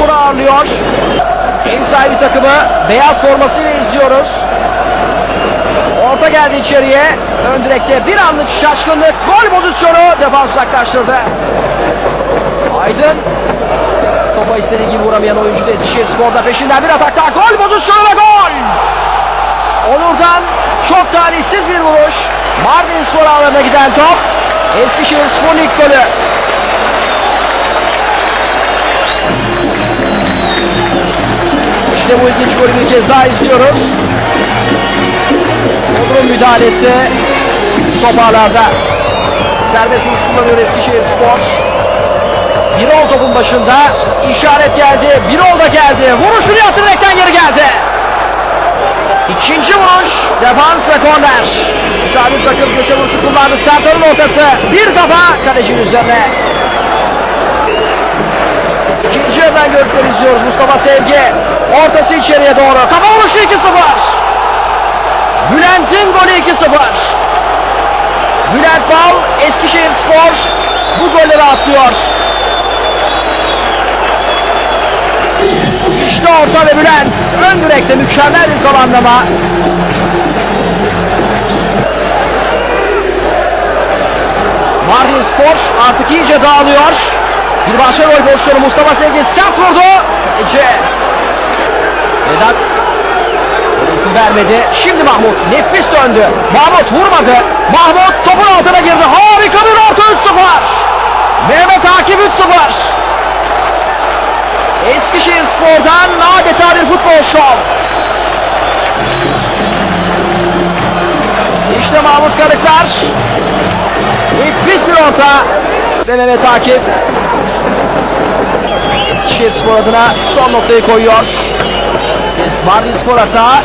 Spor'u ağırlıyor. Ev sahibi takımı beyaz formasıyla izliyoruz. Orta geldi içeriye. Ön direkte bir anlık şaşkınlık. Gol pozisyonu defans uzaklaştırdı. Aydın topa istediği gibi vuramayan oyuncu da Eskişehir Spor'da peşinden bir atakta gol pozisyonu ve gol. Onur'dan çok talihsiz bir vuruş. Mardin Spor ağlarına giden top. Eskişehir Spor'un ilk golü. Golü bir kez daha izliyoruz. Onur'un müdahalesi toparlarda. Serbest vuruş kullanıyor Eskişehir Spor. Birol topun başında. işaret geldi. Birol da geldi. Vuruşunu yaptı direkten geri geldi. İkinci vuruş. Defans ve korner. Sabit takım köşe vuruşu kullandı. Sertan'ın ortası. Bir kafa kalecinin üzerine. İkinci yerden görüntüleri izliyoruz. Mustafa Sevgi. Ortası içeriye doğru. Kafa vuruşu 2-0. Bülent'in golü 2-0. Bülent Bal Eskişehir Spor bu golleri atlıyor. İşte orta ve Bülent. Ön direkte mükemmel bir zamanlama. Mardin Spor artık iyice dağılıyor. Başka gol pozisyonu Mustafa Sevgi sert vurdu. Ece. Vedat. İzin vermedi. Şimdi Mahmut nefis döndü. Mahmut vurmadı. Mahmut topun altına girdi. Harika bir orta 3-0. Mehmet Akif 3-0. Eskişehir Spor'dan adeta bir futbol şov. İşte Mahmut Karıklar. Nefis bir orta. Ve Mehmet Akif. Eskişehir Spor adına son noktayı koyuyor. Mardin Spor hata.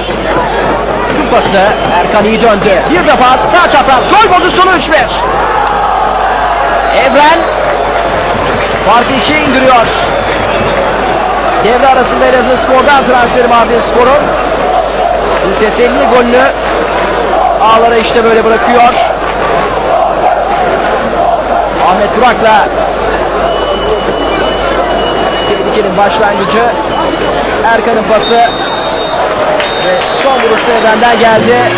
Bir pası. Erkan iyi döndü. Bir defa sağ çapraz. Gol pozisyonu 3-1. Evren farkı ikiye indiriyor. Devre arasında Elazığ Spor'dan transferi Mardin Spor'un. Teselli golünü ağlara işte böyle bırakıyor. Ahmet Burak'la tehlikenin başlangıcı. Erkan'ın pası ve son vuruşta Evren'den geldi.